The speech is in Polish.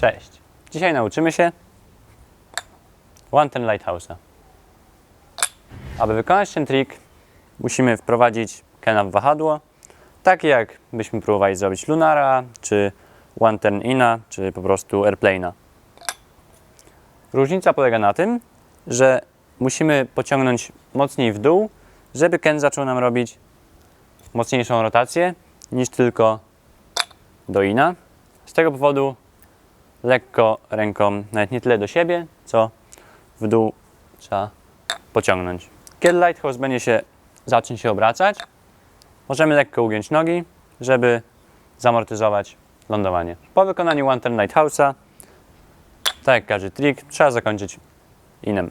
Cześć. Dzisiaj nauczymy się One Lighthouse'a. Aby wykonać ten trik, musimy wprowadzić Kena w wahadło, tak jak byśmy próbowali zrobić Lunara, czy One Turn Ina, czy po prostu Airplane'a. Różnica polega na tym, że musimy pociągnąć mocniej w dół, żeby Ken zaczął nam robić mocniejszą rotację niż tylko do Ina. Z tego powodu lekko ręką, nawet nie tyle do siebie, co w dół trzeba pociągnąć. Kiedy lighthouse będzie się, zacznie się obracać, możemy lekko ugiąć nogi, żeby zamortyzować lądowanie. Po wykonaniu One Turn Lighthouse'a, tak jak każdy trik, trzeba zakończyć inem.